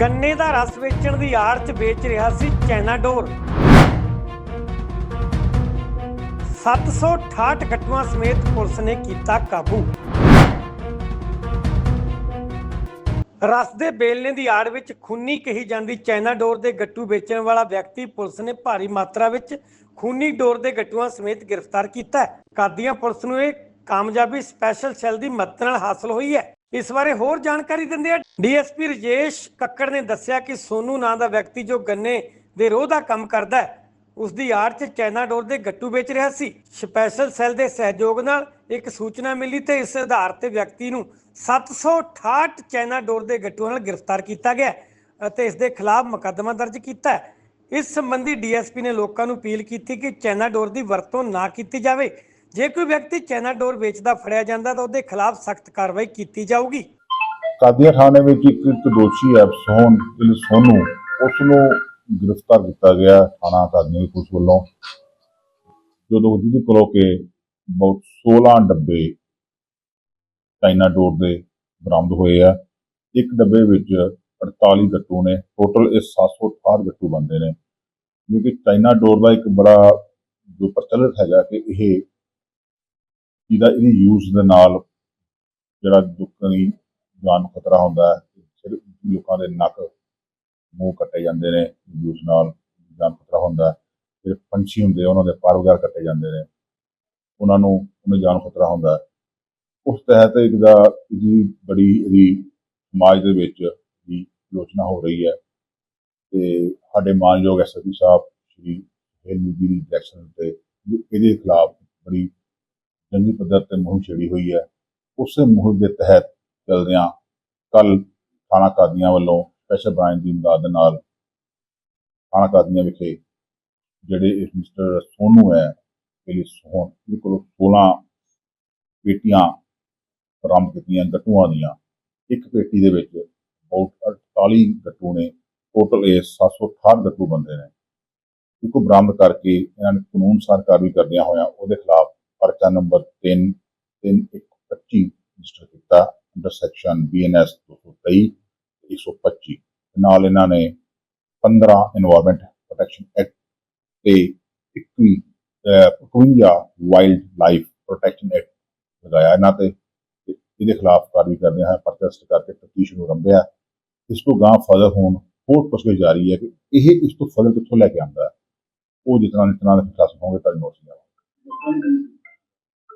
ਗੰਨੇ ਦਾ ਰਸ ਵੇਚਣ ਦੀ ਆੜ 'ਚ ਵੇਚ ਰਿਹਾ ਸੀ ਚਾਈਨਾ ਡੋਰ। 768 ਗੱਟੂਆਂ ਸਮੇਤ ਪੁਲਿਸ ਨੇ ਕੀਤਾ ਕਾਬੂ। ਰਸ ਦੇ ਬੇਲਣੇ ਦੀ ਆੜ ਵਿੱਚ ਖੂਨੀ ਕਹੀ ਜਾਂਦੀ ਚੈਨਾ ਡੋਰ ਦੇ ਗੱਟੂ ਵੇਚਣ ਵਾਲਾ ਵਿਅਕਤੀ ਪੁਲਿਸ ਨੇ ਭਾਰੀ ਮਾਤਰਾ ਵਿੱਚ ਖੂਨੀ ਡੋਰ ਦੇ ਗੱਟੂਆਂ ਸਮੇਤ ਗ੍ਰਿਫਤਾਰ ਕੀਤਾ ਹੈ। ਕਾਦੀਆਂ ਪੁਲਿਸ ਨੂੰ ਇਹ ਕਾਮਯਾਬੀ ਸਪੈਸ਼ਲ ਸੈੱਲ ਦੀ ਮਦਦ ਨਾਲ ਹਾਸਲ ਹੋਈ ਹੈ। ਇਸ ਬਾਰੇ ਹੋਰ ਜਾਣਕਾਰੀ ਦਿੰਦੇ ਆ ਡੀਐਸਪੀ ਰਜੇਸ਼ ਕੱਕੜ ਨੇ ਦੱਸਿਆ ਕਿ ਸੋਨੂ ਨਾਂ ਦਾ ਵਿਅਕਤੀ ਜੋ ਗੰਨੇ ਦੇ ਰੋਹ ਦਾ ਕੰਮ ਕਰਦਾ ਹੈ, ਉਸ ਦੀ ਆੜ 'ਚ ਚਾਈਨਾ ਡੋਰ ਦੇ ਗੱਟੂ ਵੇਚ ਰਿਹਾ ਸੀ। ਸਪੈਸ਼ਲ ਸੈੱਲ ਦੇ ਸਹਿਯੋਗ ਨਾਲ ਇੱਕ ਸੂਚਨਾ ਮਿਲੀ ਤੇ ਇਸ ਆਧਾਰ ਤੇ ਵਿਅਕਤੀ ਨੂੰ 768 ਚਾਈਨਾ ਡੋਰ ਦੇ ਗੱਟੂਆਂ ਨਾਲ ਗ੍ਰਿਫਤਾਰ ਕੀਤਾ ਗਿਆ ਅਤੇ ਇਸ ਦੇ ਖਿਲਾਫ ਮੁਕੱਦਮਾ ਦਰਜ ਕੀਤਾ ਹੈ। ਇਸ ਸੰਬੰਧੀ ਡੀਐਸਪੀ ਨੇ ਲੋਕਾਂ ਨੂੰ ਅਪੀਲ ਕੀਤੀ ਕਿ ਚਾਈਨਾ ਡੋਰ ਦੀ ਵਰਤੋਂ ਨਾ ਕੀਤੀ ਜਾਵੇ। ਜੇ ਕੋਈ ਵਿਅਕਤੀ ਚਾਈਨਾ ਡੋਰ ਵੇਚਦਾ, ਫੜਿਆ ਜਾਂਦਾ, ਤਾਂ ਉਹਦੇ ਖਿਲਾਫ ਸਖਤ ਕਾਰਵਾਈ ਕੀਤੀ ਜਾਊਗੀ। ਕਾਦੀਆਂ ਥਾਣੇ ਵਿੱਚ ਇੱਕ ਇੱਕ ਦੋਸ਼ੀ ਹੈ ਸੋਹਨ ਇਲ ਸੋਨੂ ਉਸ ਨੂੰ ਗ੍ਰਿਫਤਾਰ ਕੀਤਾ ਗਿਆ ਥਾਣਾ ਕਾਦੀਆਂ ਪੁਲਿਸ ਵੱਲੋਂ। ਜਦੋਂ ਜਿਹਦੇ ਕੋਲੋਂ ਕਿ ਬਹੁਤ 16 ਡੱਬੇ ਚਾਈਨਾ ਡੋਰ ਦੇ ਬਰਾਮਦ ਹੋਏ ਆ। ਇੱਕ ਡੱਬੇ ਵਿੱਚ 48 ਗੱਟੂ ਨੇ, ਟੋਟਲ ਇਹ 768 ਗੱਟੂ ਬੰਦੇ ਨੇ। ਜੋ ਕਿ ਚਾਈਨਾ ਡੋਰ ਦਾ ਇੱਕ ਬੜਾ ਜੋ ਪ੍ਰਚਲਿਤ ਹੈਗਾ ਕਿ ਇਹ ਇਹਦਾ ਇਹਦੀ ਯੂਜ਼ ਦੇ ਨਾਲ ਜਿਹੜਾ ਲੋਕਾਂ ਦੀ ਜਾਨ ਨੂੰ ਖਤਰਾ ਹੁੰਦਾ ਹੈ ਸਿਰ ਲੋਕਾਂ ਦੇ ਨੱਕ ਮੂੰਹ ਕੱਟੇ ਜਾਂਦੇ ਨੇ ਯੂਜ਼ ਨਾਲ ਜਾਨ ਖਤਰਾ ਹੁੰਦਾ ਹੈ। ਫਿਰ ਪੰਛੀ ਹੁੰਦੇ ਉਹਨਾਂ ਦੇ ਪਰ ਵਗੈਰਾ ਕੱਟੇ ਜਾਂਦੇ ਨੇ। ਉਹਨਾਂ ਨੂੰ, ਉਹਨਾਂ ਜਾਨ ਖਤਰਾ ਹੁੰਦਾ ਉਸ ਤਹਿਤ ਇੱਕ ਦਾ ਇਹਦੀ ਬੜੀ ਇਹਦੀ ਸਮਾਜ ਦੇ ਵਿੱਚ ਦੀ ਆਲੋਚਨਾ ਹੋ ਰਹੀ ਹੈ। ਤੇ ਸਾਡੇ ਮਾਨਯੋਗ ਐਸਐਸਪੀ ਸਾਹਿਬ, ਸ਼੍ਰੀ ਹੈਲਮੀ ਜੀ ਦੀ ਡਾਇਰੈਕਸ਼ਨ ਤੇ ਇਹਦੇ ਖਿਲਾਫ ਬੜੀ ਜੰਗੀ ਪੱਧਰ ਤੇ ਮੁਹਿੰਮ ਛੇੜੀ ਹੋਈ ਹੈ। ਉਸੇ ਮੁਹਿੰਮ ਦੇ ਤਹਿਤ ਚੱਲਦਿਆਂ ਕੱਲ ਥਾਣਾ ਕਾਦੀਆਂ ਵੱਲੋਂ ਸਪੈਸ਼ਲ ਬ੍ਰਾਂਚ ਦੀ imdad ਨਾਲ ਥਾਣਾ ਕਾਦੀਆਂ ਵਿਖੇ ਜਿਹੜੇ ਇਸ ਮਿਸਟਰ ਸੋਨੂ ਹੈ, ਇਹ ਸੋਹਣ ਇਹਦੇ 16 ਪੇਟੀਆਂ ਬਰਾਮਦ ਕੀਤੀਆਂ ਗੱਟੂਆਂ ਦੀਆਂ। ਇੱਕ ਪੇਟੀ ਦੇ ਵਿੱਚ ਬਹੁਤ 48 ਗੱਟੂ ਨੇ ਟੋਟਲ ਇਹ 768 ਗੱਟੂ ਬੰਦੇ ਨੇ। ਇਸਕੋ ਬਰਾਮਦ ਕਰਕੇ ਇਹਨਾਂ ਨੇ ਕਾਨੂੰਨ ਸਾਰ ਕਾਰਵਾਈ ਕਰਦਿਆਂ ਹੋਇਆਂ ਉਹਦੇ ਖਿਲਾਫ ਪਰਚਾ ਨੰਬਰ 3 3125 ਰਜਿਸਟਰ ਕੀਤਾ ਅੰਡਰ ਸੈਕਸ਼ਨ ਬੀਐਨਐਸ 223 125 ਨਾਲ ਇਹਨਾਂ ਨੇ 15 এনवायरमेंट ਪ੍ਰੋਟੈਕਸ਼ਨ ਐਕਟ ਤੇ 21 51 ਵਾਈਲਡ ਲਾਈਫ ਪ੍ਰੋਟੈਕਸ਼ਨ ਐਕਟ ਲਗਾਇਆ ਇਹਨਾਂ ਤੇ ਇਹਦੇ ਖਿਲਾਫ ਕਾਰਵਾਈ ਕਰਦੇ ਹਾਂ ਪ੍ਰੋਟੈਸਟ ਕਰਕੇ ਤਫਤੀਸ਼ ਨੂੰ ਰੰਭਿਆ ਇਸ ਤੋਂ ਗਾਂ ਫਰਦਰ ਹੋਣ ਹੋਰ ਪੁੱਛਗਿੱਛ ਜਾਰੀ ਹੈ ਕਿ ਇਹ ਇਸ ਤੋਂ ਫਰਦਰ ਕਿੱਥੋਂ ਲੈ ਕੇ ਆਉਂਦਾ ਉਹ ਜਿਤਨਾ ਨਿਤਨਾ ਦੇ ਖਿਲਾਫ ਹੋਣਗੇ ਤਾਂ ਨੋਟਿਸ ਜਾਵਾਂਗੇ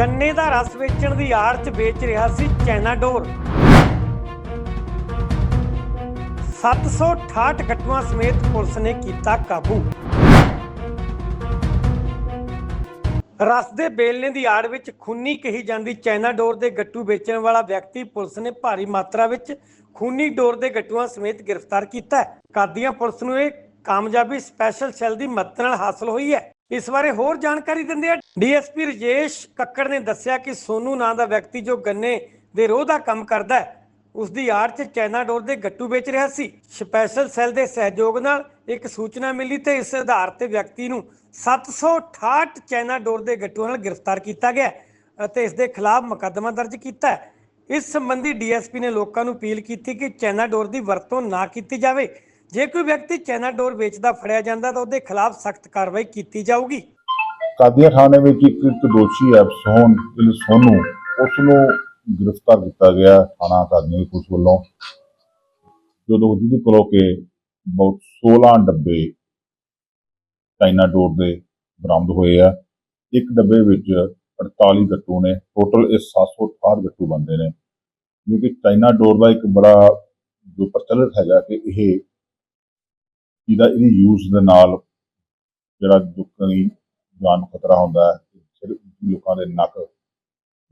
ਗੰਨੇ ਦਾ ਰਸ ਵੇਚਣ ਦੀ ਆੜ 'ਚ ਵੇਚ ਰਿਹਾ ਸੀ ਚਾਈਨਾ ਡੋਰ। 768 ਗੱਟੂਆਂ ਸਮੇਤ ਪੁਲਿਸ ਨੇ ਕੀਤਾ ਕਾਬੂ। ਰਸ ਦੇ ਬੇਲਣੇ ਦੀ ਆੜ ਵਿੱਚ ਖੂਨੀ ਕਹੀ ਜਾਂਦੀ ਚੈਨਾ ਡੋਰ ਦੇ ਗੱਟੂ ਵੇਚਣ ਵਾਲਾ ਵਿਅਕਤੀ ਪੁਲਿਸ ਨੇ ਭਾਰੀ ਮਾਤਰਾ ਵਿੱਚ ਖੂਨੀ ਡੋਰ ਦੇ ਗੱਟੂਆਂ ਸਮੇਤ ਗ੍ਰਿਫਤਾਰ ਕੀਤਾ ਕਾਦੀਆਂ ਪੁਲਿਸ ਨੂੰ ਇਹ ਕਾਮਯਾਬੀ ਸਪੈਸ਼ਲ ਸੈੱਲ ਦੀ ਮਦਦ ਨਾਲ ਹਾਸਲ ਹੋਈ ਹੈ। ਇਸ ਬਾਰੇ ਹੋਰ ਜਾਣਕਾਰੀ ਦਿੰਦੇ ਆ ਡੀਐਸਪੀ ਰਜੇਸ਼ ਕੱਕੜ ਨੇ ਦੱਸਿਆ ਕਿ ਸੋਨੂ ਨਾਂ ਦਾ ਵਿਅਕਤੀ ਜੋ ਗੰਨੇ ਦੇ ਰੋਹ ਦਾ ਕੰਮ ਕਰਦਾ ਹੈ ਉਸ ਦੀ ਆੜ 'ਚ ਚਾਈਨਾ ਡੋਰ ਦੇ ਗੱਟੂ ਵੇਚ ਰਿਹਾ ਸੀ। ਸਪੈਸ਼ਲ ਸੈੱਲ ਦੇ ਸਹਿਯੋਗ ਨਾਲ ਇੱਕ ਸੂਚਨਾ ਮਿਲੀ ਤੇ ਇਸ ਆਧਾਰ ਤੇ ਵਿਅਕਤੀ ਨੂੰ 768 ਚਾਈਨਾ ਡੋਰ ਦੇ ਗੱਟੂਆਂ ਨਾਲ ਗ੍ਰਿਫਤਾਰ ਕੀਤਾ ਗਿਆ ਅਤੇ ਇਸ ਦੇ ਖਿਲਾਫ ਮੁਕੱਦਮਾ ਦਰਜ ਕੀਤਾ ਇਸ ਸੰਬੰਧੀ ਡੀਐਸਪੀ ਨੇ ਲੋਕਾਂ ਨੂੰ ਅਪੀਲ ਕੀਤੀ ਕਿ ਚਾਈਨਾ ਡੋਰ ਦੀ ਵਰਤੋਂ ਨਾ ਕੀਤੀ ਜਾਵੇ। ਜੇ ਕੋਈ ਵਿਅਕਤੀ ਚਾਈਨਾ ਡੋਰ ਵੇਚਦਾ ਫੜਿਆ ਜਾਂਦਾ ਤਾਂ ਉਹਦੇ ਖਿਲਾਫ ਸਖਤ ਕਾਰਵਾਈ ਕੀਤੀ ਜਾਊਗੀ। ਕਾਦੀਆਂ ਥਾਣੇ ਵਿੱਚ ਇੱਕ ਇੱਕ ਦੋਸ਼ੀ ਹੈ ਸੋਹਨ ਸੋਨੂ ਉਸ ਨੂੰ ਗ੍ਰਿਫਤਾਰ ਕੀਤਾ ਗਿਆ ਥਾਣਾ ਕਾਦੀਆਂ ਪੁਲਿਸ ਵੱਲੋਂ। ਜਦੋਂ ਜਿਹਦੇ ਕੋਲੋਂ ਕਿ ਬਹੁਤ 16 ਡੱਬੇ ਚਾਈਨਾ ਡੋਰ ਦੇ ਬਰਾਮਦ ਹੋਏ ਆ, ਇੱਕ ਡੱਬੇ ਵਿੱਚ 48 ਗੱਟੂ ਨੇ, ਟੋਟਲ ਇਹ 768 ਗੱਟੂ ਬੰਦੇ ਨੇ। ਜੋ ਕਿ ਚਾਈਨਾ ਡੋਰ ਦਾ ਇੱਕ ਬੜਾ ਜੋ ਪ੍ਰਚਲਿਤ ਹੈਗਾ ਕਿ ਇਹ ਇਹਦਾ ਇਹਦੀ ਯੂਜ਼ ਦੇ ਨਾਲ ਜਿਹੜਾ ਲੋਕਾਂ ਦੀ ਜਾਨ ਨੂੰ ਖਤਰਾ ਹੁੰਦਾ ਹੈ ਸਿਰ ਲੋਕਾਂ ਦੇ ਨੱਕ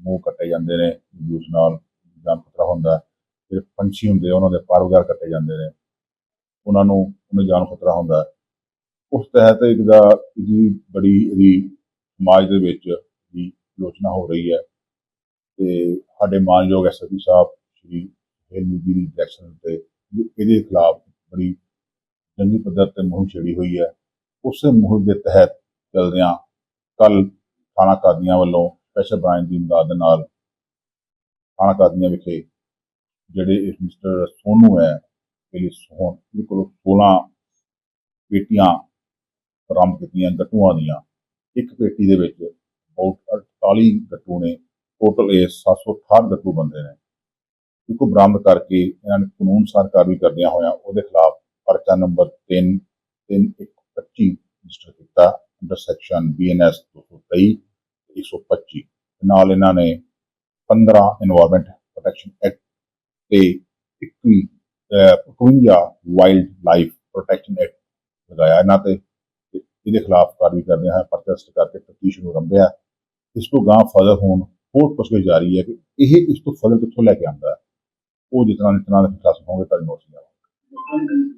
ਮੂੰਹ ਕੱਟੇ ਜਾਂਦੇ ਨੇ ਯੂਜ਼ ਨਾਲ ਜਾਨ ਖਤਰਾ ਹੁੰਦਾ ਹੈ। ਫਿਰ ਪੰਛੀ ਹੁੰਦੇ ਉਹਨਾਂ ਦੇ ਪਰ ਵਗੈਰਾ ਕੱਟੇ ਜਾਂਦੇ ਨੇ। ਉਹਨਾਂ ਨੂੰ, ਉਹਨਾਂ ਜਾਨ ਨੂੰ ਖਤਰਾ ਹੁੰਦਾ ਉਸ ਤਹਿਤ ਇੱਕ ਦਾ ਇਹਦੀ ਬੜੀ ਇਹਦੀ ਸਮਾਜ ਦੇ ਵਿੱਚ ਦੀ ਆਲੋਚਨਾ ਹੋ ਰਹੀ ਹੈ। ਤੇ ਸਾਡੇ ਮਾਨਯੋਗ ਐਸਐਸਪੀ ਸਾਹਿਬ, ਸ਼੍ਰੀ ਹੇਲਮੀ ਜੀ ਦੀ ਡਾਇਰੈਕਸ਼ਨ ਤੇ ਇਹਦੇ ਖਿਲਾਫ ਬੜੀ ਜੰਗੀ ਪੱਧਰ ਤੇ ਮੁਹਿੰਮ ਛੇੜੀ ਹੋਈ ਹੈ। ਉਸੇ ਮੁਹਿੰਮ ਦੇ ਤਹਿਤ ਚੱਲਦਿਆਂ ਕੱਲ ਥਾਣਾ ਕਾਦੀਆਂ ਵੱਲੋਂ ਸਪੈਸ਼ਲ ਬ੍ਰਾਂਚ ਦੀ ਇਮਦਾਦ ਦੇ ਨਾਲ ਥਾਣਾ ਕਾਦੀਆਂ ਵਿਖੇ ਜਿਹੜੇ ਇਸ ਮਿਸਟਰ ਸੋਨੂ ਹੈ ਇਹਦੀ ਸੋਹਣ ਇਹਦੇ ਕੋਲੋਂ 16 ਪੇਟੀਆਂ ਬਰਾਮਦ ਕੀਤੀਆਂ ਗੱਟੂਆਂ ਦੀਆਂ। ਇੱਕ ਪੇਟੀ ਦੇ ਵਿੱਚ ਬਹੁਤ 48 ਗੱਟੂ ਨੇ ਟੋਟਲ ਇਹ 768 ਗੱਟੂ ਬੰਦੇ ਨੇ। ਇਕੋ ਬਰਾਮਦ ਕਰਕੇ ਇਹਨਾਂ ਨੇ ਕਾਨੂੰਨ ਸਾਰ ਕਾਰਵਾਈ ਕਰਦਿਆਂ ਹੋਇਆਂ ਉਹਦੇ ਖਿਲਾਫ ਪਰਚਾ ਨੰਬਰ 3 3125 ਰਜਿਸਟਰ ਕੀਤਾ ਅੰਡਰ ਸੈਕਸ਼ਨ ਬੀਐਨਐਸ 223 125 ਨਾਲ ਇਹਨਾਂ ਨੇ 15 এনवायरमेंट ਪ੍ਰੋਟੈਕਸ਼ਨ ਐਕਟ ਤੇ 21 51 ਵਾਈਲਡ ਲਾਈਫ ਪ੍ਰੋਟੈਕਸ਼ਨ ਐਕਟ ਲਗਾਇਆ ਇਹਨਾਂ ਤੇ। ਇਹਦੇ ਖਿਲਾਫ ਕਾਰਵਾਈ ਕਰਦੇ ਹਾਂ ਪ੍ਰੋਟੈਸਟ ਕਰਕੇ ਤਫਤੀਸ਼ ਨੂੰ ਰੰਭਿਆ ਇਸ ਤੋਂ ਗਾਂ ਫਰਦਰ ਹੋਣ, ਹੋਰ ਪੁੱਛਗਿੱਛ ਜਾਰੀ ਹੈ ਕਿ ਇਹ ਇਸ ਤੋਂ ਫਰਦਰ ਕਿੱਥੋਂ ਲੈ ਕੇ ਆਉਂਦਾ ਉਹ ਜਿਤਨਾ ਨਿਤਨਾ ਦੇ ਫੈਸਲਾ ਹੋਵੇ ਤਾਂ ਨੋਟਿਸ ਜਾਵਾਂਗੇ